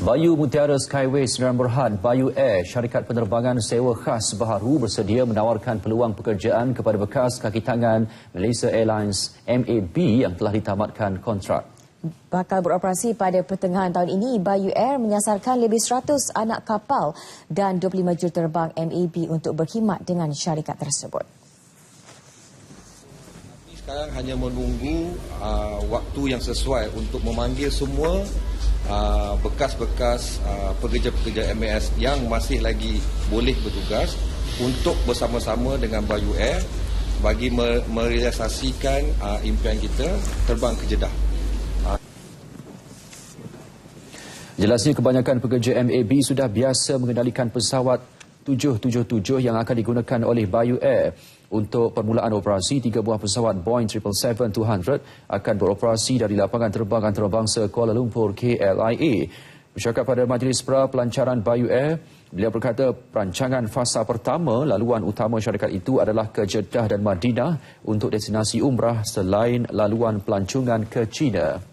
Bayu Mutiara Skyways Sdn Berhad Bayu Air, syarikat penerbangan sewa khas baharu bersedia menawarkan peluang pekerjaan kepada bekas kaki tangan Malaysia Airlines MAB yang telah ditamatkan kontrak. Bakal beroperasi pada pertengahan tahun ini, Bayu Air menyasarkan lebih 100 anak kapal dan 25 juruterbang MAB untuk berkhidmat dengan syarikat tersebut. Sekarang hanya menunggu uh, waktu yang sesuai untuk memanggil semua Uh, bekas-bekas uh, pekerja-pekerja MAS yang masih lagi boleh bertugas untuk bersama-sama dengan Bayu Air bagi merealisasikan uh, impian kita terbang ke Jeddah. Jelasnya kebanyakan pekerja MAB sudah biasa mengendalikan pesawat 777 yang akan digunakan oleh Bayu Air. Untuk permulaan operasi, tiga buah pesawat Boeing 777-200 akan beroperasi dari lapangan terbang antarabangsa Kuala Lumpur KLIA. Bercakap pada majlis pra pelancaran Bayu Air, beliau berkata perancangan fasa pertama laluan utama syarikat itu adalah ke Jeddah dan Madinah untuk destinasi umrah selain laluan pelancongan ke China.